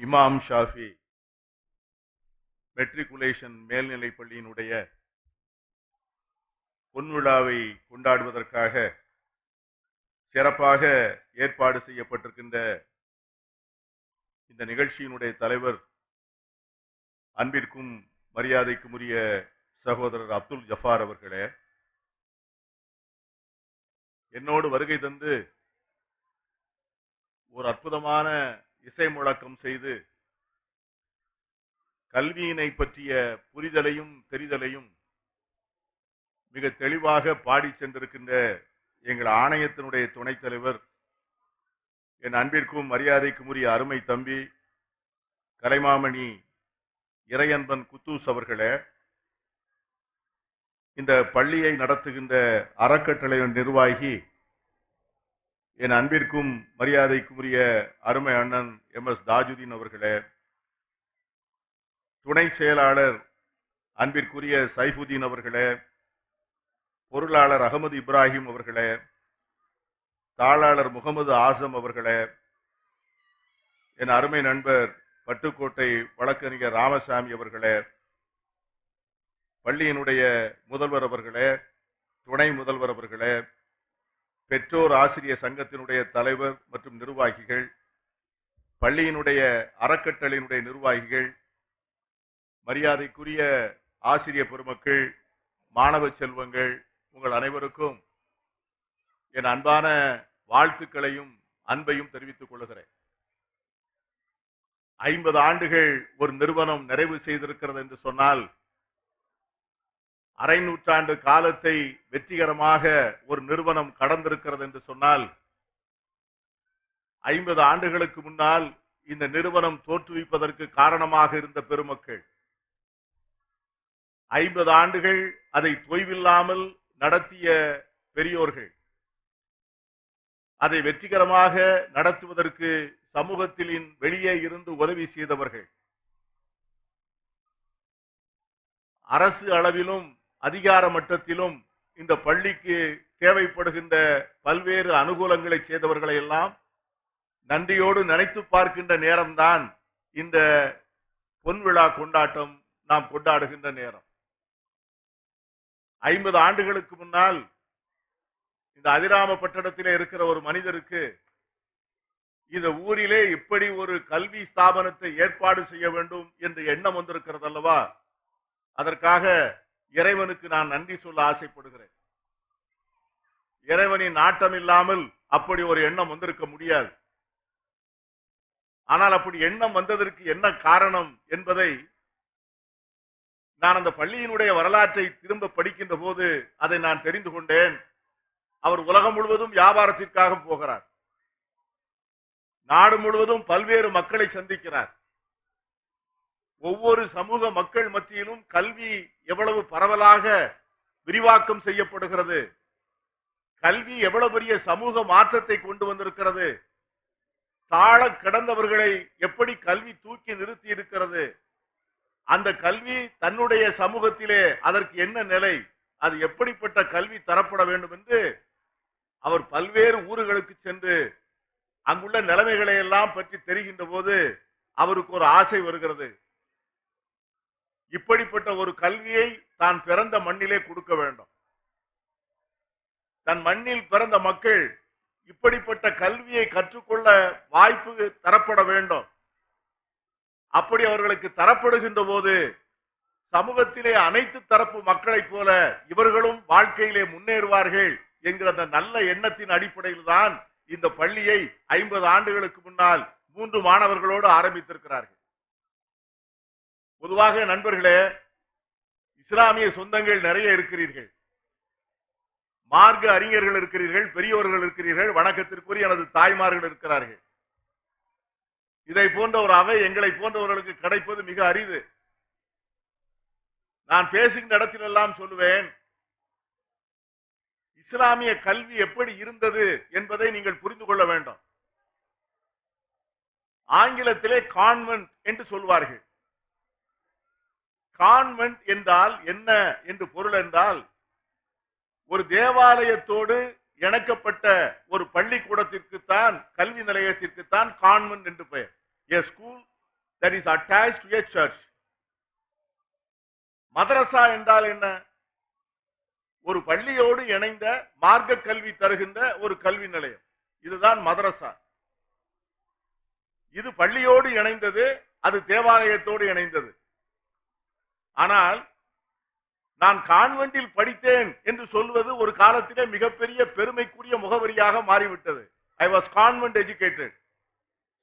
இமாம் ஷாஃபி மெட்ரிகுலேஷன் மேல்நிலைப் பள்ளியினுடைய பொன்விழாவை கொண்டாடுவதற்காக சிறப்பாக ஏற்பாடு செய்யப்பட்டிருக்கின்ற இந்த நிகழ்ச்சியினுடைய தலைவர் அன்பிற்கும் மரியாதைக்கும் உரிய சகோதரர் அப்துல் ஜஃபார் அவர்களே என்னோடு வருகை தந்து ஒரு அற்புதமான இசை முழக்கம் செய்து கல்வியினை பற்றிய புரிதலையும் தெரிதலையும் மிக தெளிவாக பாடி சென்றிருக்கின்ற எங்கள் ஆணையத்தினுடைய துணைத் தலைவர் என் அன்பிற்கும் மரியாதைக்கும் உரிய அருமை தம்பி கலைமாமணி இறையன்பன் குத்தூஸ் அவர்களே இந்த பள்ளியை நடத்துகின்ற அறக்கட்டளையின் நிர்வாகி என் அன்பிற்கும் மரியாதைக்குரிய அருமை அண்ணன் எம் எஸ் தாஜுதீன் அவர்களே துணை செயலாளர் அன்பிற்குரிய சைஃபுதீன் அவர்களே பொருளாளர் அகமது இப்ராஹிம் அவர்களே தாளாளர் முகமது ஆசம் அவர்களே என் அருமை நண்பர் பட்டுக்கோட்டை வழக்கறிஞர் ராமசாமி அவர்களே பள்ளியினுடைய முதல்வர் அவர்களே துணை முதல்வர் அவர்களே பெற்றோர் ஆசிரியர் சங்கத்தினுடைய தலைவர் மற்றும் நிர்வாகிகள் பள்ளியினுடைய அறக்கட்டளையினுடைய நிர்வாகிகள் மரியாதைக்குரிய ஆசிரியர் பெருமக்கள் மாணவ செல்வங்கள் உங்கள் அனைவருக்கும் என் அன்பான வாழ்த்துக்களையும் அன்பையும் தெரிவித்துக் கொள்கிறேன். ஐம்பது ஆண்டுகள் ஒரு நிறுவனம் நிறைவு செய்திருக்கிறது என்று சொன்னால் அரை நூற்றாண்டு காலத்தை வெற்றிகரமாக ஒரு நிறுவனம் கடந்திருக்கிறது என்று சொன்னால் ஐம்பது ஆண்டுகளுக்கு முன்னால் இந்த நிறுவனம் தோற்றுவிப்பதற்கு காரணமாக இருந்த பெருமக்கள். ஐம்பது ஆண்டுகள் அதை தொய்வில்லாமல் நடத்திய பெரியோர்கள். அதை வெற்றிகரமாக நடத்துவதற்கு சமூகத்திலின் வெளியே இருந்து உதவி செய்தவர்கள். அரசு அளவிலும் அதிகார மட்டத்திலும் இந்த பள்ளிக்கு தேவைப்படுகின்ற பல்வேறு அனுகூலங்களை செய்தவர்களை எல்லாம் நன்றியோடு நினைத்து பார்க்கின்ற நேரம்தான் இந்த பொன்விழா கொண்டாட்டம் நாம் கொண்டாடுகின்ற நேரம். ஐம்பது ஆண்டுகளுக்கு முன்னால் இந்த அதிராம பட்டணத்திலே இருக்கிற ஒரு மனிதருக்கு இந்த ஊரிலே இப்படி ஒரு கல்வி ஸ்தாபனத்தை ஏற்பாடு செய்ய வேண்டும் என்று எண்ணம் வந்திருக்கிறது அல்லவா அதற்காக இறைவனுக்கு நான் நன்றி சொல்ல ஆசைப்படுகிறேன். இறைவனின் நாட்டம் இல்லாமல் அப்படி ஒரு எண்ணம் வந்திருக்க முடியாது. ஆனால் அப்படி எண்ணம் வந்ததற்கு என்ன காரணம் என்பதை நான் அந்த பள்ளியினுடைய வரலாற்றை திரும்ப படிக்கின்ற போது அதை நான் தெரிந்து கொண்டேன். அவர் உலகம் முழுவதும் வியாபாரத்திற்காக போகிறார். நாடு முழுவதும் பல்வேறு மக்களை சந்திக்கிறார். ஒவ்வொரு சமூக மக்கள் மத்தியிலும் கல்வி எவ்வளவு பரவலாக விரிவாக்கம் செய்யப்படுகிறது? கல்வி எவ்வளவு பெரிய சமூக மாற்றத்தை கொண்டு வந்திருக்கிறது? தாழ கிடந்தவர்களை எப்படி கல்வி தூக்கி நிறுத்தி இருக்கிறது? அந்த கல்வி தன்னுடைய சமூகத்திலே அதற்கு என்ன நிலை? அது எப்படிப்பட்ட கல்வி தரப்பட வேண்டும் என்று அவர் பல்வேறு ஊர்களுக்கு சென்று அங்குள்ள நிலைமைகளை எல்லாம் பற்றி தெரிகின்ற போது அவருக்கு ஒரு ஆசை வருகிறது. இப்படிப்பட்ட ஒரு கல்வியை தான் பிறந்த மண்ணிலே கொடுக்க வேண்டும். தன் மண்ணில் பிறந்த மக்கள் இப்படிப்பட்ட கல்வியை கற்றுக்கொள்ள வாய்ப்பு தரப்பட வேண்டும். அப்படி அவர்களுக்கு தரப்படுகின்ற போது சமூகத்திலே அனைத்து தரப்பு மக்களைப் போல இவர்களும் வாழ்க்கையிலே முன்னேறுவார்கள் என்கிற அந்த நல்ல எண்ணத்தின் அடிப்படையில் தான் இந்த பள்ளியை ஐம்பது ஆண்டுகளுக்கு முன்னால் மூன்று மாணவர்களோடு ஆரம்பித்திருக்கிறார்கள். பொதுவாக நண்பர்களே இஸ்லாமிய சொந்தங்கள் நிறைய இருக்கிறீர்கள். மார்க்க அறிஞர்கள் இருக்கிறீர்கள் பெரியவர்கள் இருக்கிறீர்கள் வணக்கத்திற்குரிய எனது தாய்மார்கள் இருக்கிறார்கள். இதை போன்ற ஒரு அவை எங்களை போன்றவர்களுக்கு கிடைப்பது மிக அரிது. நான் பேசுகின்ற இடத்திலெல்லாம் சொல்லுவேன் இஸ்லாமிய கல்வி எப்படி இருந்தது என்பதை நீங்கள் புரிந்து கொள்ள வேண்டும். ஆங்கிலத்திலே கான்வென்ட் என்று சொல்வார்கள். கான்வென்ட் என்றால் என்ன என்று பொருள் என்றால் ஒரு தேவாலயத்தோடு இணைக்கப்பட்ட ஒரு பள்ளிக்கூடத்திற்குத்தான் கல்வி நிலையத்திற்குத்தான் கான்வென்ட் என்று பெயர். A school that is attach to a church மதரசா என்றால் என்ன? ஒரு பள்ளியோடு இணைந்த மார்க்க கல்வி தருகின்ற ஒரு கல்வி நிலையம். இதுதான் மதரசா. இது பள்ளியோடு இணைந்தது அது தேவாலயத்தோடு இணைந்தது. ஆனால் நான் கான்வென்ட்டில் படித்தேன் என்று சொல்வது ஒரு காலத்திலே மிகப்பெரிய பெருமைக்குரிய முகவரியாக மாறிவிட்டது. ஐ வாஸ் கான்வென்ட் எஜுகேட்டட்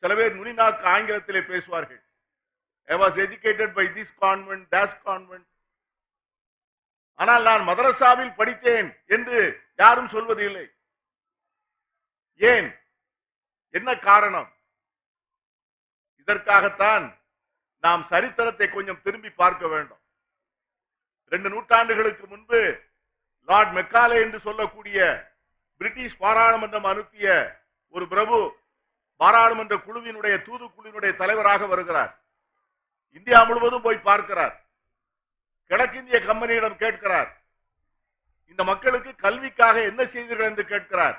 சில பேர் நுனிநாக்கு ஆங்கிலத்திலே பேசுவார்கள். I was educated by this convent that's convent ஆனால் நான் மதரசாவில் படித்தேன் என்று யாரும் சொல்வது இல்லை ஏன்? என்ன காரணம்? இதற்காகத்தான் நாம் சரித்திரத்தை கொஞ்சம் திரும்பி பார்க்க வேண்டும். ரெண்டு நூற்றாண்டுகளுக்கு முன்பு லார்ட் மெக்காலே என்று சொல்லக்கூடிய பிரிட்டிஷ் பாராளுமன்றம் அனுப்பிய ஒரு பிரபு பாராளுமன்ற குழுவினுடைய தூதுக்குழுவினுடைய தலைவராக வருகிறார். இந்தியா முழுவதும் போய் பார்க்கிறார். கிழக்கிந்திய கம்பெனியிடம் கேட்கிறார். இந்த மக்களுக்கு கல்விக்காக என்ன செய்தீர்கள் என்று கேட்கிறார்.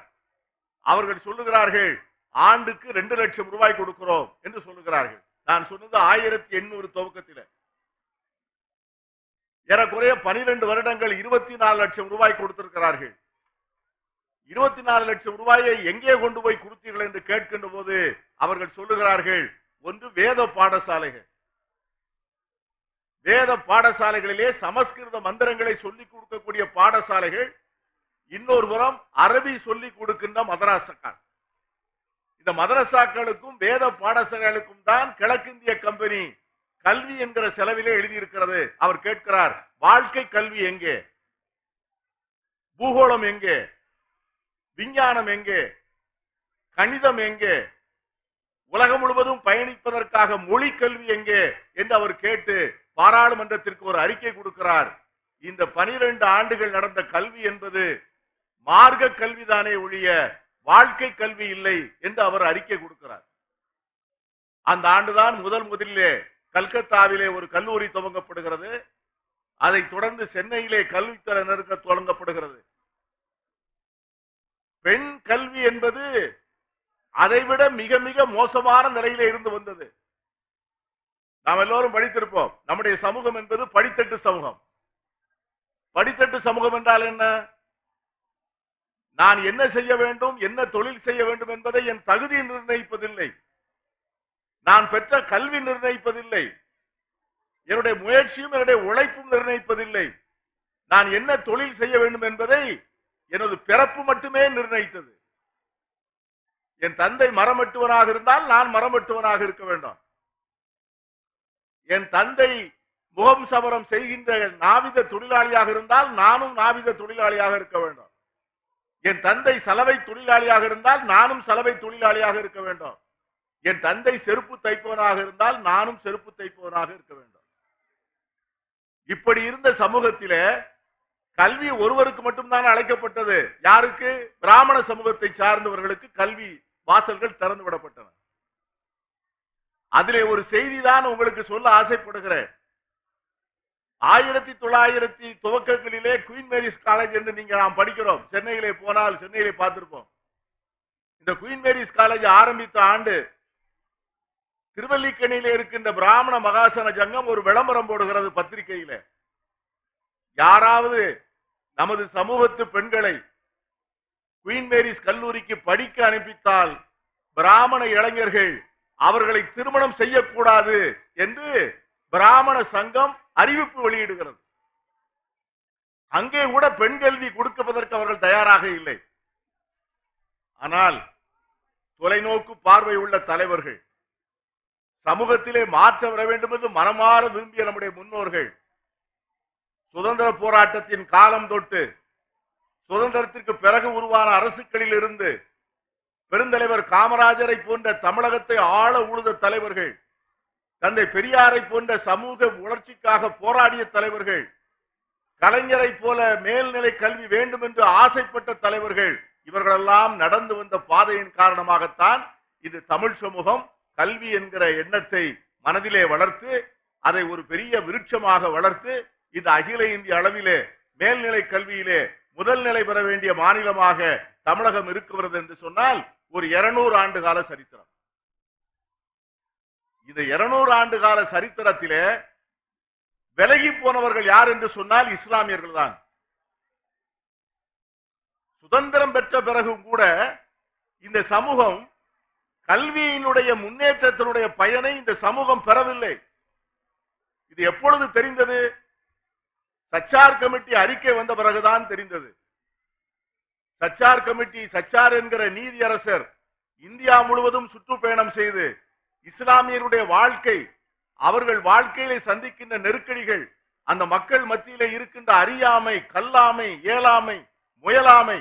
அவர்கள் சொல்லுகிறார்கள் ஆண்டுக்கு ரெண்டு லட்சம் ரூபாய் கொடுக்கிறோம் என்று சொல்லுகிறார்கள். நான் சொன்னது ஆயிரத்தி எண்ணூறு துவக்கத்தில். ஏறக்குறைய பனிரெண்டு வருடங்கள் இருபத்தி நாலு லட்சம் ரூபாய் கொடுத்திருக்கிறார்கள். இருபத்தி நாலு லட்சம் ரூபாயை எங்கே கொண்டு போய் கொடுத்தீர்கள் என்று கேட்கின்ற போது அவர்கள் சொல்லுகிறார்கள் ஒன்று வேத பாடசாலைகள். வேத பாடசாலைகளிலே சமஸ்கிருத மந்திரங்களை சொல்லிக் கொடுக்கக்கூடிய பாடசாலைகள் இன்னொரு புறம் அரபி சொல்லிக் கொடுக்கின்ற மதராசக்கால் இந்த மதரசாக்களுக்கும் வேத பாடசாலைகளுக்கும் தான் கிழக்கிந்திய கம்பெனி கல்வி என்கிற செலவிலே எழுதியிருக்கிறது. அவர் கேட்கிறார் வாழ்க்கை கல்வி எங்கே? பூகோளம் எங்கே? விஞ்ஞானம் எங்கே? கணிதம் எங்கே? உலகம் முழுவதும் பயணிப்பதற்காக மொழி கல்வி எங்கே? என்று அவர் கேட்டு பாராளுமன்றத்திற்கு ஒரு அறிக்கை கொடுக்கிறார். இந்த பனிரெண்டு ஆண்டுகள் நடந்த கல்வி என்பது மார்க்க கல்விதானே ஒழிய வாழ்க்கை கல்வி இல்லை என்று அவர் அறிக்கை கொடுக்கிறார். அந்த ஆண்டுதான் முதல் முதலிலே கல்கத்தாவிலே ஒரு கல்லூரி துவங்கப்படுகிறது. அதைத் தொடர்ந்து சென்னையிலே கல்வித்தர நெருக்க தொடங்கப்படுகிறது. பெண் கல்வி என்பது அதைவிட மிக மிக மோசமான நிலையில இருந்து வந்தது. நாம் எல்லோரும் படித்திருப்போம். நம்முடைய சமூகம் என்பது படித்தட்டு சமூகம். படித்தட்டு சமூகம் என்றால் என்ன? நான் என்ன செய்ய வேண்டும்? என்ன தொழில் செய்ய வேண்டும் என்பதை என் தகுதி நிர்ணயிப்பதில்லை. நான் பெற்ற கல்வி நிர்ணயிப்பதில்லை. என்னுடைய முயற்சியும் என்னுடைய உழைப்பும் நிர்ணயிப்பதில்லை. நான் என்ன தொழில் செய்ய வேண்டும் என்பதை எனது பிறப்பு மட்டுமே நிர்ணயித்தது. என் தந்தை மரமட்டுவனாக இருந்தால் நான் மரமட்டுவனாக இருக்க வேண்டும். என் தந்தை முகம் சவரம் செய்கின்ற நாவித தொழிலாளியாக இருந்தால் நானும் நாவித தொழிலாளியாக இருக்க வேண்டும். என் தந்தை சலவை தொழிலாளியாக இருந்தால் நானும் சலவை தொழிலாளியாக இருக்க வேண்டும். என் தந்தை செருப்பு தைப்பவனாக இருந்தால் நானும் செருப்பு தைப்பவனாக இருக்க வேண்டும். இப்படி இருந்த சமூகத்திலே கல்வி ஒருவருக்கு மட்டும்தான் அழைக்கப்பட்டது. யாருக்கு? பிராமண சமூகத்தை சார்ந்தவர்களுக்கு கல்வி வாசல்கள் திறந்து விடப்பட்டன. அதிலே ஒரு செய்தி தான் உங்களுக்கு சொல்ல ஆசைப்படுகிறேன். ஆயிரத்தி தொள்ளாயிரத்தி துவக்கங்களிலே குயின் மேரிஸ் காலேஜ் என்று நீங்க நாம் படிக்கிறோம். சென்னையிலே போனால் சென்னையிலே பார்த்திருப்போம். இந்த குயின் மேரிஸ் காலேஜ் ஆரம்பித்த ஆண்டு திருவல்லிக்கணியில இருக்கின்ற பிராமண மகாசன ஜங்கம் ஒரு விளம்பரம் போடுகிறது பத்திரிகையில. யாராவது நமது சமூகத்து பெண்களை குயின் மேரிஸ் கல்லூரிக்கு படிக்க அனுப்பித்தால் பிராமண இளைஞர்கள் அவர்களை திருமணம் செய்யக்கூடாது என்று பிராமண சங்கம் அறிவிப்பு வெளியிடுகிறது. அங்கே கூட பெண் கல்வி கொடுப்பதற்கு அவர்கள் தயாராக இல்லை. ஆனால் தொலைநோக்கு பார்வை உள்ள தலைவர்கள் சமூகத்திலே மாற்றம் வர வேண்டும் என்று மனமாற விரும்பிய நம்முடைய முன்னோர்கள் சுதந்திர போராட்டத்தின் காலம் தொட்டு சுதந்திரத்திற்கு பிறகு உருவான அரசுகளில் இருந்து பெருந்தலைவர் காமராஜரை போன்ற தமிழகத்தை ஆள உழுத தலைவர்கள் தந்தை பெரியாரை போன்ற சமூக வளர்ச்சிக்காக போராடிய தலைவர்கள் கலைஞரை போல மேல்நிலை கல்வி வேண்டும் என்று ஆசைப்பட்ட தலைவர்கள் இவர்களெல்லாம் நடந்து வந்த பாதையின் காரணமாகத்தான் இது தமிழ் சமூகம் கல்வி என்கிற எண்ணத்தை மனதிலே வளர்த்து அதை ஒரு பெரிய விருட்சமாக வளர்த்து இந்த அகில இந்திய அளவிலே மேல்நிலை கல்வியிலே முதல் நிலை பெற வேண்டிய மாநிலமாக தமிழகம் இருக்கிறது என்று சொன்னால் ஒரு இருநூறு ஆண்டு கால சரித்திரம். இந்த இருநூறு ஆண்டு கால சரித்திரத்திலே விலகி போனவர்கள் யார் என்று சொன்னால் இஸ்லாமியர்கள் தான். சுதந்திரம் பெற்ற பிறகும் கூட இந்த சமூகம் கல்வியினுடைய முன்னேற்றத்தினுடைய பயனை இந்த சமூகம் பெறவில்லை. இது எப்பொழுது தெரிந்தது? சச்சார் கமிட்டி அறிக்கை வந்த பிறகுதான் தெரிந்தது. சச்சார் கமிட்டி சச்சார் என்கிற நீதியரசர் இந்தியா முழுவதும் சுற்றுப்பயணம் செய்து இஸ்லாமியருடைய வாழ்க்கை அவர்கள் வாழ்க்கையிலே சந்திக்கின்ற நெருக்கடிகள் அந்த மக்கள் மத்தியிலே இருக்கின்ற அறியாமை கல்லாமை ஏழாமை முயலாமை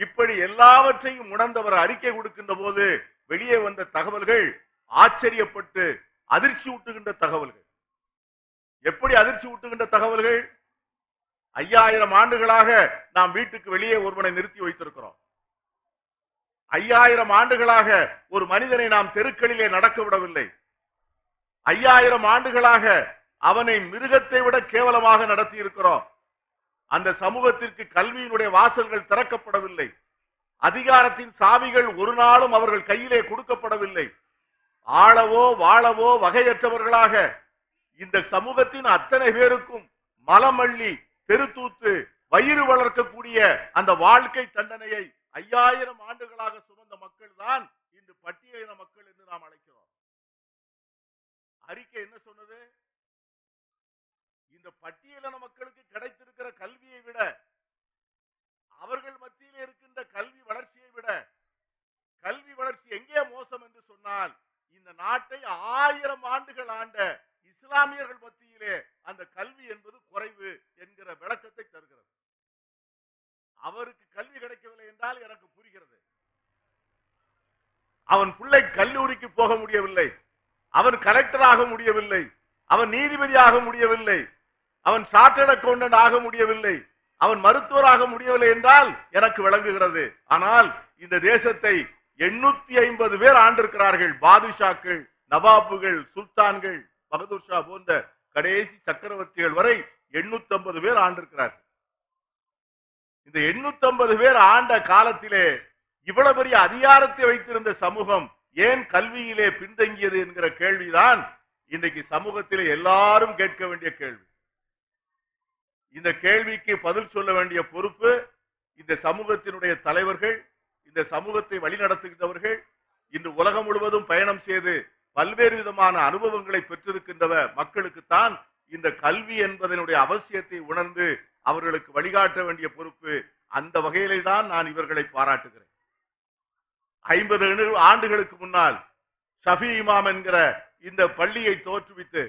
இப்படி எல்லாவற்றையும் உணர்ந்தவர் அறிக்கை கொடுக்கின்ற போது வெளியே வந்த தகவல்கள் ஆச்சரியப்பட்டு அதிர்ச்சி ஊட்டுகின்ற தகவல்கள். எப்படி அதிர்ச்சி ஊட்டுகின்ற தகவல்கள்? ஐயாயிரம் ஆண்டுகளாக நாம் வீட்டுக்கு வெளியே ஒருவனை நிறுத்தி வைத்திருக்கிறோம். ஐயாயிரம் ஆண்டுகளாக ஒரு மனிதனை நாம் தெருக்களிலே நடக்க விடவில்லை. ஐயாயிரம் ஆண்டுகளாக அவனை மிருகத்தை விட கேவலமாக நடத்தி இருக்கிறோம் அந்த சமூகத்திற்கு கல்வியினுடைய வாசல்கள் திறக்கப்படவில்லை. அதிகாரத்தின் சாவிகள் ஒரு நாளும் அவர்கள் கையிலே கொடுக்கப்படவில்லை. ஆளவோ வாழவோ வகையற்றவர்களாக இந்த சமூகத்தின் அத்தனை பேருக்கும் மலமள்ளி தெருத்தூத்து வயிறு வளர்க்கக்கூடிய அந்த வாழ்க்கை தண்டனையை ஐயாயிரம் ஆண்டுகளாக சுமந்த மக்கள் தான் இன்று பட்டியலின மக்கள் என்று நாம் அழைக்கிறோம். அறிக்கை என்ன சொன்னது? இந்த பட்டியலின மக்களுக்கு கிடைத்திருக்கிற கல்வியை விட அவர்கள் மத்தியில் இருந்த கல்வி வளர்ச்சியை விட கல்வி வளர்ச்சி எங்கே மோசம் என்று சொன்னால் இந்த நாட்டை ஆயிரம் ஆண்டுகள் ஆண்ட இஸ்லாமியர்கள் மத்தியிலே அந்த கல்வி என்பது குறைவு என்கிற விளக்கத்தை தருகிறது. அவருக்கு கல்வி கிடைக்கவில்லை என்றால் எனக்கு புரிகிறது. அவன் பிள்ளை கல்லூரிக்கு போக முடியவில்லை. அவன் கலெக்டர் ஆக முடியவில்லை. அவன் நீதிபதி ஆக முடியவில்லை. அவன் சார்ட்டர்ட் அக்கௌண்டன்ட் ஆக முடியவில்லை. அவன் மருத்துவராக முடியவில்லை என்றால் எனக்கு விளங்குகிறது. ஆனால் இந்த தேசத்தை எண்ணூத்தி ஐம்பது பேர் ஆண்டிருக்கிறார்கள். பாதுஷாக்கள் நவாபுகள் சுல்தான்கள் பகதூர் ஷா போன்ற கடைசி சக்கரவர்த்திகள் வரை எண்ணூத்தி ஐம்பது பேர் ஆண்டிருக்கிறார்கள். இந்த எண்ணூத்தி ஐம்பது பேர் ஆண்ட காலத்திலே இவ்வளவு பெரிய அதிகாரத்தை வைத்திருந்த சமூகம் ஏன் கல்வியிலே பின்தங்கியது என்கிற கேள்விதான் இன்றைக்கு சமூகத்திலே எல்லாரும் கேட்க வேண்டிய கேள்வி. இந்த கேள்விக்கு பதில் சொல்ல வேண்டிய பொறுப்பு இந்த சமூகத்தினுடைய தலைவர்கள் இந்த சமூகத்தை வழிநடத்துகின்றவர்கள் இன்று உலகம் முழுவதும் பயணம் செய்து பல்வேறு விதமான அனுபவங்களை பெற்றிருக்கின்றவ மக்களுக்குத்தான் இந்த கல்வி என்பதனுடைய அவசியத்தை உணர்ந்து அவர்களுக்கு வழிகாட்ட வேண்டிய பொறுப்பு அந்த வகையிலே தான் நான் இவர்களை பாராட்டுகிறேன். ஐம்பது ஆண்டுகளுக்கு முன்னால் ஷஃபி இமாம் என்கிற இந்த பள்ளியை தோற்றுவித்து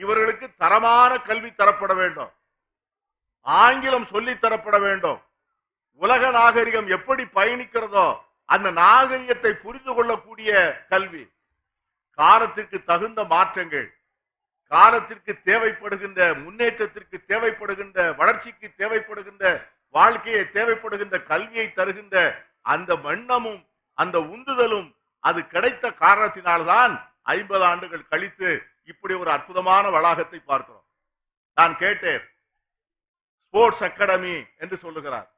இவர்களுக்கு தரமான கல்வி தரப்பட வேண்டும். ஆங்கிலம் சொல்லி தரப்பட வேண்டும். உலக நாகரிகம் எப்படி பயணிக்கிறதோ அந்த நாகரிகத்தை புரிந்து கொள்ளக்கூடிய கல்வி. காலத்திற்கு தகுந்த மாற்றங்கள். காலத்திற்கு தேவைப்படுகின்ற முன்னேற்றத்திற்கு தேவைப்படுகின்ற வளர்ச்சிக்கு தேவைப்படுகின்ற வாழ்க்கையை தேவைப்படுகின்ற கல்வியை தருகின்ற அந்த வண்ணமும் அந்த உந்துதலும் அது கிடைத்த காரணத்தினால்தான் ஐம்பது ஆண்டுகள் கழித்து இப்படி ஒரு அற்புதமான வளாகத்தை பார்க்கிறோம் நான் கேட்டேன் ஸ்போர்ட்ஸ் அகாடமி என்று சொல்லுகிறார்.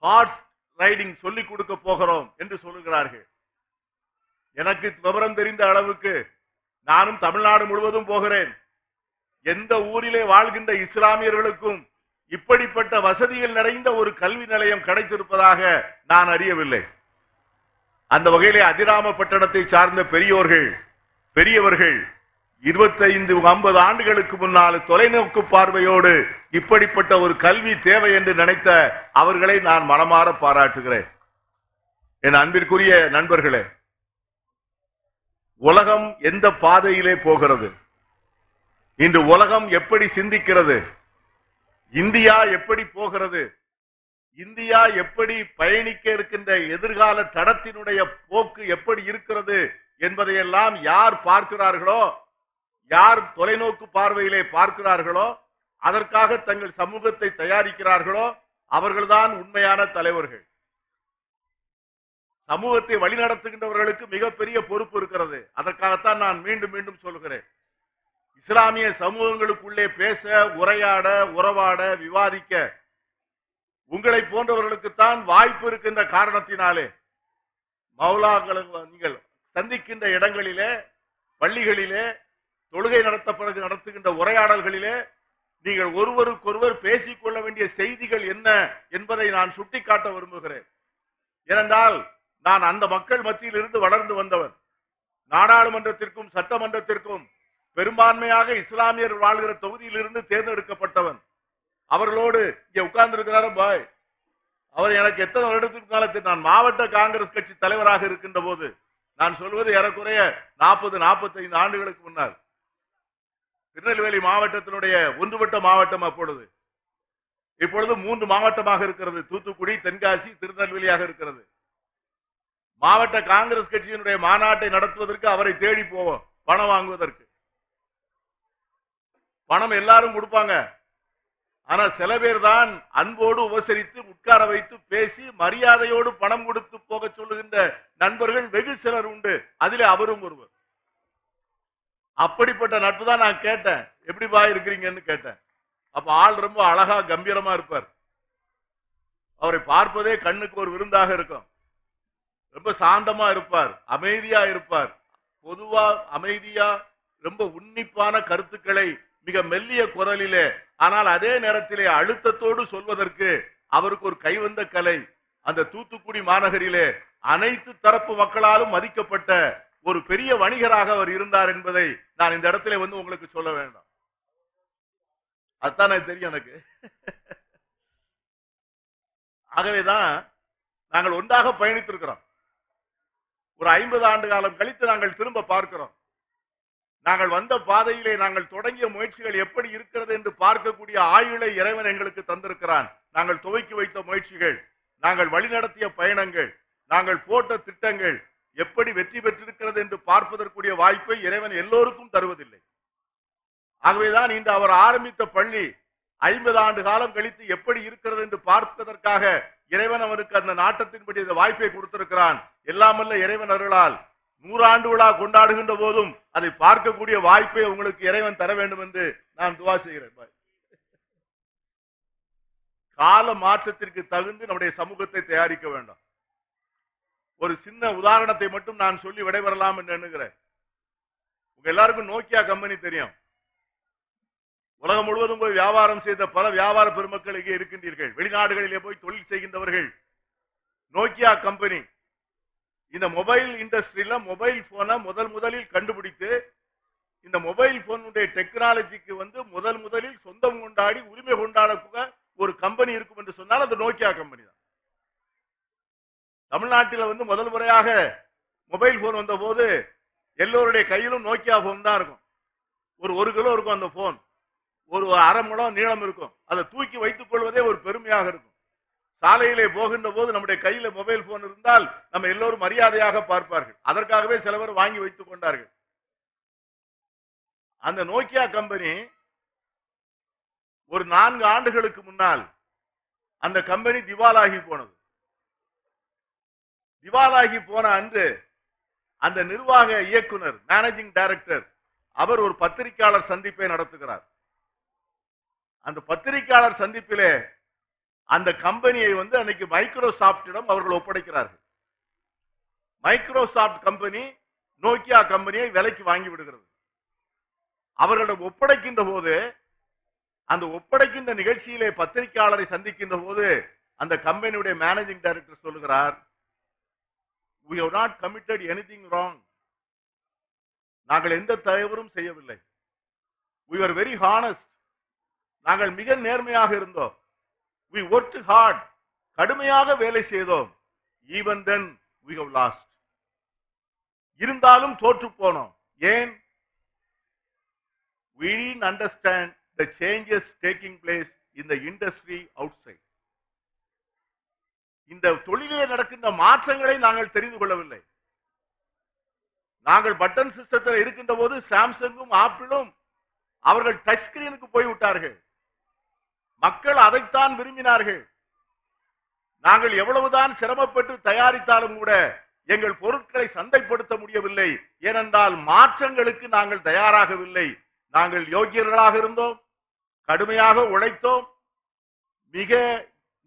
ஹார்ஸ் ரைடிங் சொல்லிக் கொடுக்க போகிறோம் என்று சொல்லுகிறார்கள். எனக்கு விவரம் தெரிந்த அளவுக்கு நானும் தமிழ்நாடு முழுவதும் போகிறேன். எந்த ஊரிலே வாழ்கின்ற இஸ்லாமியர்களுக்கும் இப்படிப்பட்ட வசதிகள் நிறைந்த ஒரு கல்வி நிலையம் கிடைத்திருப்பதாக நான் அறியவில்லை. அந்த வகையிலே அதிராம பட்டணத்தை சார்ந்த பெரியோர்கள் பெரியவர்கள் இருபத்தைந்து ஐம்பது ஆண்டுகளுக்கு முன்னால் தொலைநோக்கு பார்வையோடு இப்படிப்பட்ட ஒரு கல்வி தேவை என்று நினைத்த அவர்களை நான் மனமாற பாராட்டுகிறேன். என் அன்பிற்குரிய நண்பர்களே உலகம் எந்த பாதையிலே போகிறது? இன்று உலகம் எப்படி சிந்திக்கிறது? இந்தியா எப்படி போகிறது? இந்தியா எப்படி பயணிக்க இருக்கின்ற எதிர்கால தடத்தினுடைய போக்கு எப்படி இருக்கிறது என்பதையெல்லாம் யார் பார்க்கிறார்களோ யார் தொலைநோக்கு பார்வையிலே பார்க்கிறார்களோ அதற்காக தங்கள் சமூகத்தை தயாரிக்கிறார்களோ அவர்கள்தான் உண்மையான தலைவர்கள். சமூகத்தை வழிநடத்துகின்றவர்களுக்கு மிகப்பெரிய பொறுப்பு இருக்கிறது. அதற்காகத்தான் நான் மீண்டும் மீண்டும் சொல்கிறேன். இஸ்லாமிய சமூகங்களுக்குள்ளே பேச உரையாட உறவாட விவாதிக்க உங்களை போன்றவர்களுக்குத்தான் வாய்ப்பு இருக்கின்ற காரணத்தினாலே மௌலாக்கள் நீங்கள் சந்திக்கின்ற இடங்களிலே பள்ளிகளிலே தொழுகை நடத்தப்படுது நடத்துகின்ற உரையாடல்களிலே நீங்கள் ஒருவருக்கொருவர் பேசிக்கொள்ள வேண்டிய செய்திகள் என்ன என்பதை நான் சுட்டிக்காட்ட விரும்புகிறேன். ஏனென்றால் நான் அந்த மக்கள் மத்தியில் இருந்து வளர்ந்து வந்தவன். நாடாளுமன்றத்திற்கும் சட்டமன்றத்திற்கும் பெரும்பான்மையாக இஸ்லாமியர் வாழ்கிற தொகுதியிலிருந்து தேர்ந்தெடுக்கப்பட்டவன். அவர்களோடு இங்கே உட்கார்ந்திருக்கிறாரு பாய். அவர் எனக்கு எத்தனை வருடத்துக்கு காலத்தில் நான் மாவட்ட காங்கிரஸ் கட்சி தலைவராக இருக்கின்ற போது நான் சொல்வது ஏறக்குறைய நாற்பது நாற்பத்தைந்து ஆண்டுகளுக்கு முன்னால். திருநெல்வேலி மாவட்டத்தினுடைய ஒன்றுபட்ட மாவட்டம் அப்பொழுது இப்பொழுது மூன்று மாவட்டமாக இருக்கிறது. தூத்துக்குடி தென்காசி திருநெல்வேலியாக இருக்கிறது. மாவட்ட காங்கிரஸ் கட்சியினுடைய மாநாட்டை நடத்துவதற்கு அவரை தேடி போவோம் பணம் வாங்குவதற்கு. பணம் எல்லாரும் கொடுப்பாங்க. ஆனா சில பேர் தான் அன்போடு உபசரித்து உட்கார வைத்து பேசி மரியாதையோடு பணம் கொடுத்து போக சொல்லுகின்ற நண்பர்கள் வெகு சிலர் உண்டு. அதிலே அவரும் ஒருவர். அப்படிப்பட்ட நட்பு தான் நான் கேட்டேன். எப்படி பா இருக்கிறீங்கன்னு கேட்டேன். அப்ப ஆள் ரொம்ப அழகா கம்பீரமா இருப்பார். அவரை பார்ப்பதே கண்ணுக்கு ஒரு விருந்தாக இருக்கும். ரொம்ப சாந்தமா இருப்பார் அமைதியா இருப்பார். பொதுவா அமைதியா ரொம்ப உன்னிப்பான கருத்துக்களை மிக மெல்லிய குரலிலே ஆனால் அதே நேரத்திலே அழுத்தத்தோடு சொல்வதற்கு அவருக்கு ஒரு கைவந்த கலை. அந்த தூத்துக்குடி மாநகரிலே அனைத்து தரப்பு மக்களாலும் மதிக்கப்பட்ட ஒரு பெரிய வணிகராக அவர் இருந்தார் என்பதை நான் இந்த இடத்துல வந்து உங்களுக்கு சொல்ல வேண்டாம். அதுதான் எனக்கு தெரியும் எனக்கு. ஆகவேதான் நாங்கள் ஒன்றாக பயணித்திருக்கிறோம். ஒரு ஐம்பது ஆண்டு காலம் கழித்து நாங்கள் திரும்ப பார்க்கிறோம். நாங்கள் வந்த பாதையிலே நாங்கள் தொடங்கிய முயற்சிகள் எப்படி இருக்கிறது என்று பார்க்கக்கூடிய ஆயுளை இறைவன் எங்களுக்கு தந்திருக்கிறான். நாங்கள் துவக்கி வைத்த முயற்சிகள் நாங்கள் வழிநடத்திய பயணங்கள் நாங்கள் போட்ட திட்டங்கள் எப்படி வெற்றி பெற்றிருக்கிறது என்று பார்ப்பதற்குரிய வாய்ப்பை இறைவன் எல்லோருக்கும் தருவதில்லை. ஆகவேதான் இன்று அவர் ஆரம்பித்த பள்ளி ஐம்பது ஆண்டு காலம் கழித்து எப்படி இருக்கிறது என்று பார்ப்பதற்காக இறைவன் அவருக்கு அந்த நாட்டத்தின்படி இந்த வாய்ப்பை கொடுத்திருக்கிறான். எல்லாமல்ல இறைவன் அருளால் நூறாண்டு விழா கொண்டாடுகின்ற போதும் அதை பார்க்கக்கூடிய வாய்ப்பை உங்களுக்கு இறைவன் தர வேண்டும் என்று நான் துவா செய்கிறேன். கால மாற்றத்திற்கு தகுந்து நம்முடைய சமூகத்தை தயாரிக்க வேண்டும். ஒரு சின்ன உதாரணத்தை மட்டும் நான் சொல்லி விடைபெறலாம் என்று எண்ணுகிறேன். உங்க எல்லாருக்கும் நோக்கியா கம்பெனி தெரியும். உலகம் முழுவதும் போய் வியாபாரம் செய்த பல வியாபார பெருமக்கள் இங்கே இருக்கின்றீர்கள். வெளிநாடுகளிலே போய் தொழில் செய்கின்றவர்கள். Nokia company. இந்த மொபைல் இண்டஸ்ட்ரியில மொபைல் போனை முதல் முதலில் கண்டுபிடித்து இந்த மொபைல் போனுடைய டெக்னாலஜிக்கு வந்து முதல் முதலில் சொந்தம் கொண்டாடி உரிமை கொண்டாட ஒரு கம்பெனி இருக்கும் என்று சொன்னால் அது நோக்கியா கம்பெனி. தமிழ்நாட்டில் வந்து முதல் முறையாக மொபைல் போன் வந்த போது எல்லோருடைய கையிலும் நோக்கியா போன் தான் இருக்கும். ஒரு ஒரு கிலோ இருக்கும் அந்த போன் ஒரு அரை முழம் நீளம் இருக்கும். அதை தூக்கி வைத்துக் கொள்வதே ஒரு பெருமையாக இருக்கும். சாலையிலே போகின்ற போது நம்முடைய கையில மொபைல் போன் இருந்தால் நம்ம எல்லோரும் மரியாதையாக பார்ப்பார்கள். அதற்காகவே சில பேர் வாங்கி வைத்துக் கொண்டார்கள். அந்த நோக்கியா கம்பெனி ஒரு நான்கு ஆண்டுகளுக்கு முன்னால் அந்த கம்பெனி திவாலாகி போனது. திவாலாகி போன அன்று அந்த நிர்வாக இயக்குனர் மேனேஜிங் டைரக்டர் அவர் ஒரு பத்திரிகையாளர் சந்திப்பை நடத்துகிறார். அந்த பத்திரிகையாளர் சந்திப்பிலே அந்த கம்பெனியை வந்து அன்னைக்கு மைக்ரோசாப்டிடம் அவர்கள் ஒப்படைக்கிறார்கள். மைக்ரோசாப்ட் கம்பெனி நோக்கியா கம்பெனியை விலைக்கு வாங்கி விடுகிறது. அவர்களிடம் ஒப்படைக்கின்ற போது அந்த ஒப்படைக்கின்ற நிகழ்ச்சியிலே பத்திரிகையாளரை சந்திக்கின்ற போது அந்த கம்பெனியுடைய மேனேஜிங் டைரக்டர் சொல்லுகிறார் we have not committed anything wrong நாங்கள் எந்த தவறும் செய்யவில்லை we were very honest நாங்கள் மிக நேர்மையாக இருந்தோம் we worked hard கடுமையாக வேலை செய்தோம் even then we have lost இருந்தாலும் தோற்று போனோம் ஏன் we didn't understand the changes taking place in the industry outside இந்த தொழிலே நடக்கின்ற மாற்றங்களை நாங்கள் தெரிந்து கொள்ளவில்லை. நாங்கள் பட்டன் சிஸ்டத்தில் இருக்கின்ற போது சாம்சங்கும் ஆப்பிளும் அவர்கள் டச் ஸ்கிரீனுக்கு போய் விட்டார்கள். மக்கள் அதைத்தான் விரும்பினார்கள். நாங்கள் எவ்வளவுதான் சிரமப்பட்டு தயாரித்தாலும் கூட எங்கள் பொருட்களை சந்தைப்படுத்த முடியவில்லை. ஏனென்றால் மாற்றங்களுக்கு நாங்கள் தயாராகவில்லை. நாங்கள் யோக்கியர்களாக இருந்தோம் கடுமையாக உழைத்தோம் மிக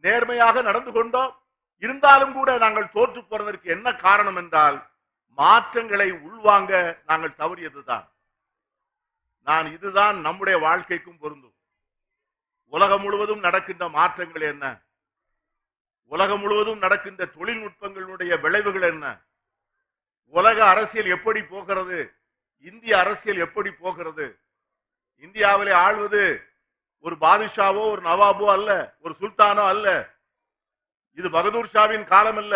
நேர்மையாக நடந்து கொண்டோம். இருந்தாலும் கூட நாங்கள் தோற்று போறதற்கு என்ன காரணம் என்றால் மாற்றங்களை உள்வாங்க நாங்கள் தவறியதுதான் நான் இதுதான் நம்முடைய வாழ்க்கைக்கும் பொருந்தும். உலகம் முழுவதும் நடக்கின்ற மாற்றங்கள் என்ன? உலகம் முழுவதும் நடக்கின்ற தொழில்நுட்பங்களுடைய விளைவுகள் என்ன? உலக அரசியல் எப்படி போகிறது? இந்திய அரசியல் எப்படி போகிறது? இந்தியாவிலே ஆள்வது ஒரு பாதுஷாவோ ஒரு நவாபோ அல்ல ஒரு சுல்தானோ அல்ல. இது பகதூர் ஷாவின் காலம் அல்ல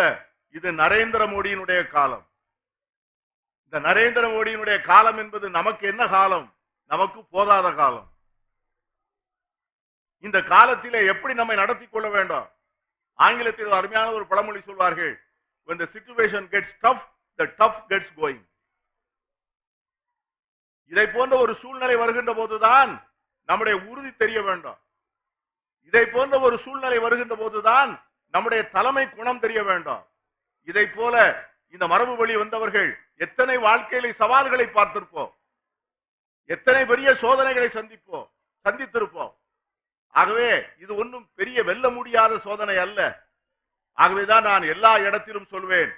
இது நரேந்திர மோடியினுடைய காலம். இந்த நரேந்திர மோடியினுடைய காலம் என்பது நமக்கு என்ன காலம்? நமக்கு போதாத காலம். இந்த காலத்திலே எப்படி நம்மை நடத்தி கொள்ள வேண்டும்? ஆங்கிலத்தில் ஒரு அருமையான ஒரு பழமொழி சொல்வார்கள் when the situation gets tough the tough gets going. இதை போன்ற ஒரு சூழ்நிலை வருகின்ற போதுதான் நம்முடைய உறுதி தெரிய வேண்டும். இதை போன்ற ஒரு சூழ்நிலை வருகின்ற போதுதான் நம்முடைய தலைமை குணம் தெரிய வேண்டும். இதை போல இந்த மரபு வழி வந்தவர்கள் எத்தனை வாழ்க்கையில சவால்களை பார்த்திருப்போம். எத்தனை பெரிய சோதனைகளை சந்திப்போம் சந்தித்திருப்போம். ஆகவே இது ஒன்றும் பெரிய வெல்ல முடியாத சோதனை அல்ல. ஆகவேதான் நான் எல்லா இடத்திலும் சொல்வேன்.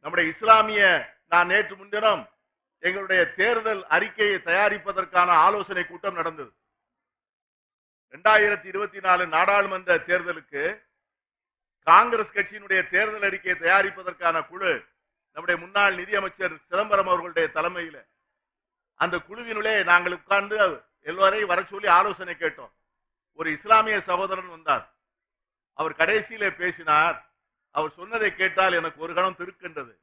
நம்முடைய இஸ்லாமிய நான் நேற்று முன்தினம் எங்களுடைய தேர்தல் அறிக்கையை தயாரிப்பதற்கான ஆலோசனை கூட்டம் நடந்தது. இரண்டாயிரத்தி இருபத்தி நாலு நாடாளுமன்ற தேர்தலுக்கு காங்கிரஸ் கட்சியினுடைய தேர்தல் அறிக்கையை தயாரிப்பதற்கான குழு நம்முடைய முன்னாள் நிதியமைச்சர் சிதம்பரம் அவர்களுடைய தலைமையில. அந்த குழுவினுள்ளே நாங்கள் உட்கார்ந்து எல்லோரையும் வர சொல்லி ஆலோசனை கேட்டோம். ஒரு இஸ்லாமிய சகோதரன் வந்தார். அவர் கடைசியிலே பேசினார். அவர் சொன்னதை கேட்டால் எனக்கு ஒரு கணம் திருக்கின்றது.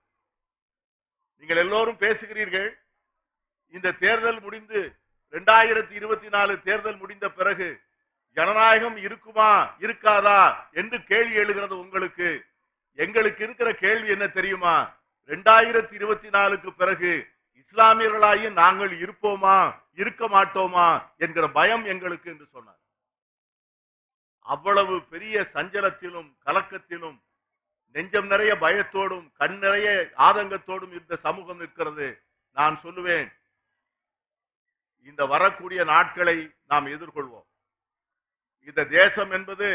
நீங்கள் எல்லோரும் பேசுகிறீர்கள். இந்த தேர்தல் முடிந்து ரெண்டாயிரத்தி இருபத்தி நாலு தேர்தல் முடிந்த பிறகு ஜனநாயகம் இருக்குமா இருக்காதா என்று கேள்வி எழுகிறது உங்களுக்கு? எங்களுக்கு இருக்கிற கேள்வி என்ன தெரியுமா? ரெண்டாயிரத்தி இருபத்தி நாலுக்கு பிறகு இஸ்லாமியர்களாயும் நாங்கள் இருப்போமா இருக்க மாட்டோமா என்கிற பயம் எங்களுக்கு என்று சொன்னார். அவ்வளவு பெரிய சஞ்சலத்திலும் கலக்கத்திலும் நெஞ்சம் நிறைய பயத்தோடும் கண் நிறைய ஆதங்கத்தோடும் இந்த சமூகம் நிற்கிறது நான் சொல்லுவேன் இந்த வரக்கூடிய நாட்களை நாம் எதிர்கொள்வோம். இந்த தேசம் என்பது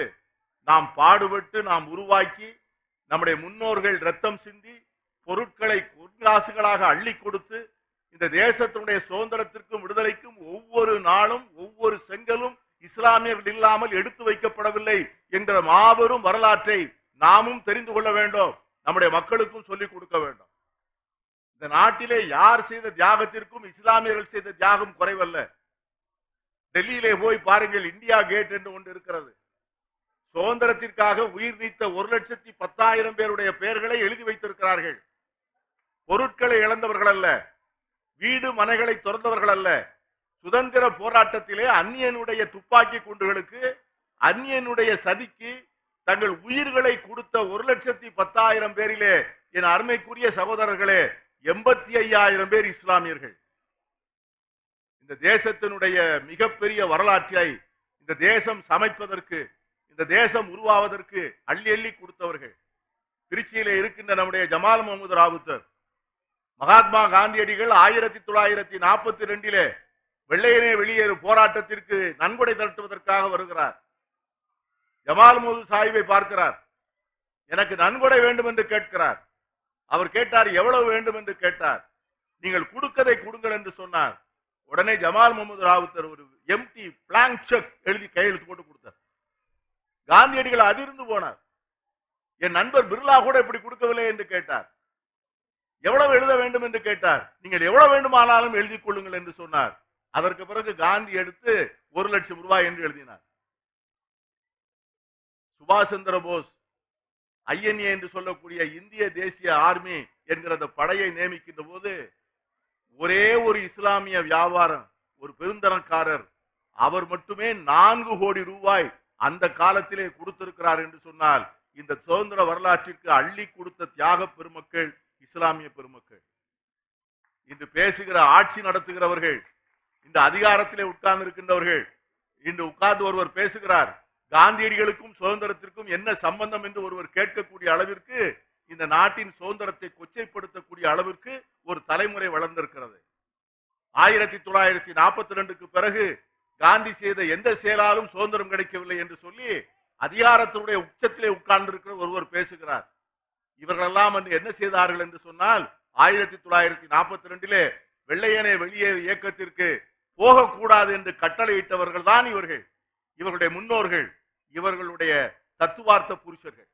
நாம் பாடுபட்டு நாம் உருவாக்கி நம்முடைய முன்னோர்கள் ரத்தம் சிந்தி பொருட்களை பொற்காசுகளாக அள்ளி கொடுத்து இந்த தேசத்தினுடைய சுதந்திரத்திற்கும் விடுதலைக்கும் ஒவ்வொரு நாளும் ஒவ்வொரு செங்கலும் இஸ்லாமியர்கள் இல்லாமல் எடுத்து வைக்கப்படவில்லை என்ற மாபெரும் வரலாற்றை நாமும் தெரிந்து கொள்ள வேண்டும். நம்முடைய மக்களுக்கும் சொல்லிக் கொடுக்க வேண்டும். இந்த நாட்டிலே யார் செய்த தியாகத்திற்கும் இஸ்லாமியர்கள் செய்த தியாகம் குறைவல்ல. டெல்லியிலே போய் பாருங்கள் இந்தியா கேட் என்று ஒன்று இருக்கிறது. சுதந்திரத்திற்காக உயிர் நீத்த ஒரு லட்சத்தி பத்தாயிரம் பேருடைய பெயர்களை எழுதி வைத்திருக்கிறார்கள். பொருட்களை இழந்தவர்கள் அல்ல வீடு மனைகளை துறந்தவர்கள் அல்ல. சுதந்திர போராட்டத்திலே அந்நியனுடைய துப்பாக்கி குண்டுகளுக்கு அந்நியனுடைய சதிக்கு தங்கள் உயிர்களை கொடுத்த ஒரு லட்சத்தி பத்தாயிரம் பேரிலே என் அருமைக்குரிய சகோதரர்களே எண்பத்தி ஐயாயிரம் பேர் இஸ்லாமியர்கள். இந்த தேசத்தினுடைய மிகப்பெரிய வரலாற்றை இந்த தேசம் சமைப்பதற்கு இந்த தேசம் உருவாவதற்கு அள்ளி அள்ளி கொடுத்தவர்கள். திருச்சியிலே இருக்கின்ற நம்முடைய ஜமால் முகமது ராவுத்தர். மகாத்மா காந்தியடிகள் ஆயிரத்தி தொள்ளாயிரத்தி நாற்பத்தி ரெண்டிலே வெள்ளையனே வெளியேறு போராட்டத்திற்கு நன்கொடை திரட்டுவதற்காக வருகிறார். ஜமால் முகமது சாஹிபை பார்க்கிறார். எனக்கு நன்கொடை வேண்டும் என்று கேட்கிறார். அவர் கேட்டார் எவ்வளவு வேண்டும் என்று கேட்டார். நீங்கள் கொடுக்கதை கொடுங்கள் என்று சொன்னார். உடனே ஜமால் முகமது ராவுத்தர் ஒரு எம்டி பிளாங்க் செக் எழுதி கையெழுத்து போட்டு கொடுத்தார். காந்தியடிகள் அதிர்ந்து போனார். என் நண்பர் பிர்லா கூட இப்படி கொடுக்கவில்லை என்று கேட்டார். எவ்வளவு எழுத வேண்டும் என்று கேட்டார். நீங்கள் எவ்வளவு வேண்டுமானாலும் எழுதி கொள்ளுங்கள் என்று சொன்னார். அதற்கு பிறகு காந்தி எடுத்து ஒரு லட்சம் ரூபாய் என்று எழுதினார். சுபாஷ் சந்திர போஸ் ஐஎன்ஏ என்று சொல்லக்கூடிய இந்திய தேசிய ஆர்மி என்கிற அந்த படையை நியமிக்கின்ற போது ஒரே ஒரு இஸ்லாமிய வியாபாரம் ஒரு பெருந்தனக்காரர் அவர் மட்டுமே நான்கு கோடி ரூபாய் அந்த காலத்திலே கொடுத்திருக்கிறார் என்று சொன்னால் இந்த சுதந்திர வரலாற்றிற்கு அள்ளி கொடுத்த தியாக பெருமக்கள் இஸ்லாமிய பெருமக்கள். இன்று பேசுகிற ஆட்சி நடத்துகிறவர்கள் இந்த அதிகாரத்திலே உட்கார்ந்து இருக்கின்றவர்கள் இன்று உட்கார்ந்து ஒருவர் பேசுகிறார் காந்தியடிகளுக்கும் சுதந்திரத்திற்கும் என்ன சம்பந்தம் என்று ஒருவர் கேட்கக்கூடிய அளவிற்கு இந்த நாட்டின் சுதந்திரத்தை கொச்சைப்படுத்தக்கூடிய அளவிற்கு ஒரு தலைமுறை வளர்ந்திருக்கிறது. ஆயிரத்தி தொள்ளாயிரத்தி நாற்பத்தி ரெண்டுக்கு பிறகு காந்தி செய்த எந்த செயலாலும் சுதந்திரம் கிடைக்கவில்லை என்று சொல்லி அதிகாரத்தினுடைய உச்சத்திலே உட்கார்ந்திருக்கிற ஒருவர் பேசுகிறார். இவர்களெல்லாம் வந்து என்ன செய்தார்கள் என்று சொன்னால் ஆயிரத்தி தொள்ளாயிரத்தி நாற்பத்தி ரெண்டிலே வெள்ளையனே வெளியேறு இயக்கத்திற்கு போகக்கூடாது என்று கட்டளையிட்டவர்கள் தான் இவர்கள். இவர்களுடைய முன்னோர்கள் இவர்களுடைய தத்துவார்த்த புருஷர்கள்.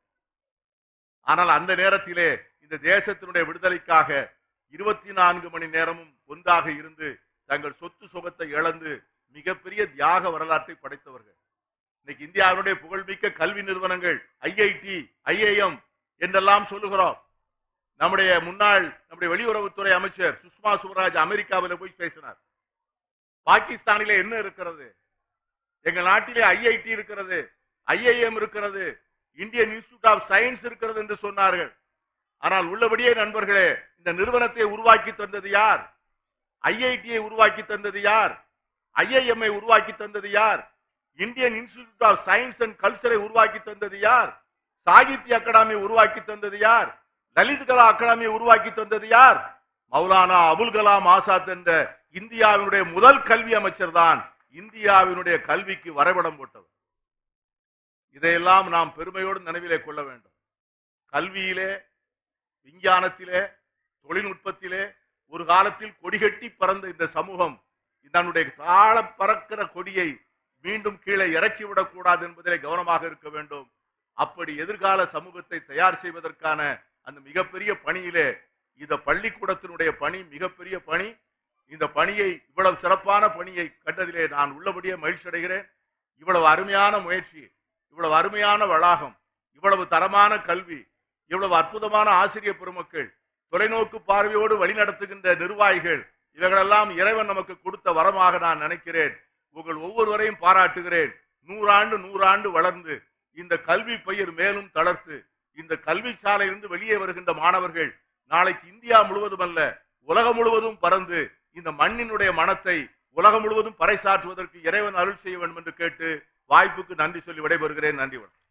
ஆனால் அந்த நேரத்திலே இந்த தேசத்தினுடைய விடுதலைக்காக இருபத்தி நான்கு மணி நேரமும் ஒன்றாக இருந்து தங்கள் சொத்து சுகத்தை இழந்து மிகப்பெரிய தியாக வரலாற்றை படைத்தவர்கள். இன்னைக்கு இந்தியாவினுடைய புகழ்மிக்க கல்வி நிறுவனங்கள் ஐஐடி ஐஏஎம் என்றெல்லாம் சொல்லுகிறோம். நம்முடைய முன்னாள் நம்முடைய வெளியுறவுத்துறை அமைச்சர் சுஷ்மா சுவராஜ் அமெரிக்காவில் போய் பேசினார். பாகிஸ்தானிலே என்ன இருக்கிறது? எங்க நாட்டிலே ஐஐடி இருக்கிறது ஐஐஎம் இருக்கிறது இந்தியன் இன்ஸ்டிடியூட் ஆஃப் சயின்ஸ் இருக்கிறது என்று சொன்னார்கள். ஆனால் உள்ளபடியே நண்பர்களே இந்த நிறுவனத்தை உருவாக்கி தந்தது யார்? ஐஐடியை உருவாக்கி தந்தது யார்? ஐஐஎம்ஐ உருவாக்கி தந்தது யார்? Indian Institute of Science and கல்ச்சரை உருவாக்கி தந்தது யார்? சாகித்ய அகாடமி உருவாக்கி தந்தது யார்? லலித் கலா அகாடமியை உருவாக்கி தந்தது யார்? மௌலானா அபுல் கலாம் ஆசாத் என்ற இந்தியாவினுடைய முதல் கல்வி அமைச்சர் தான் இந்தியாவினுடைய கல்விக்கு வரைபடம் போட்டவர். இதையெல்லாம் நாம் பெருமையோடு நினைவிலே கொள்ள வேண்டும். கல்வியிலே விஞ்ஞானத்திலே தொழில்நுட்பத்திலே ஒரு காலத்தில் கொடிகட்டி பறந்த இந்த சமூகம் தன்னுடைய தாழ பறக்கிற கொடியை மீண்டும் கீழே இறக்கிவிடக் கூடாது என்பதிலே கவனமாக இருக்க வேண்டும். அப்படி எதிர்கால சமூகத்தை தயார் செய்வதற்கான அந்த மிகப்பெரிய பணியிலே இந்த பள்ளிக்கூடத்தினுடைய பணி மிகப்பெரிய பணி. இந்த பணியை இவ்வளவு சிறப்பான பணியை கண்டதிலே நான் உள்ளபடியே மகிழ்ச்சி அடைகிறேன் இவ்வளவு அருமையான முயற்சி இவ்வளவு அருமையான வளாகம் இவ்வளவு தரமான கல்வி இவ்வளவு அற்புதமான ஆசிரியர் பெருமக்கள் தொலைநோக்கு பார்வையோடு வழிநடத்துகின்ற நிர்வாகிகள் இவைகளெல்லாம் இறைவன் நமக்கு கொடுத்த வரமாக நான் நினைக்கிறேன். உங்கள் ஒவ்வொருவரையும் பாராட்டுகிறேன். நூறாண்டு நூறாண்டு வளர்ந்து இந்த கல்வி பயிர் மேலும் தளர்த்து இந்த கல்வி சாலையிலிருந்து வெளியே வருகின்ற மாணவர்கள் நாளைக்கு இந்தியா முழுவதும் அல்ல உலகம் முழுவதும் பறந்து இந்த மண்ணினுடைய மனத்தை உலகம் முழுவதும் பறைசாற்றுவதற்கு இறைவன் அருள் செய்ய வேண்டும் என்று கேட்டு வாய்ப்புக்கு நன்றி சொல்லி விடைபெறுகிறேன். நன்றி வணக்கம்.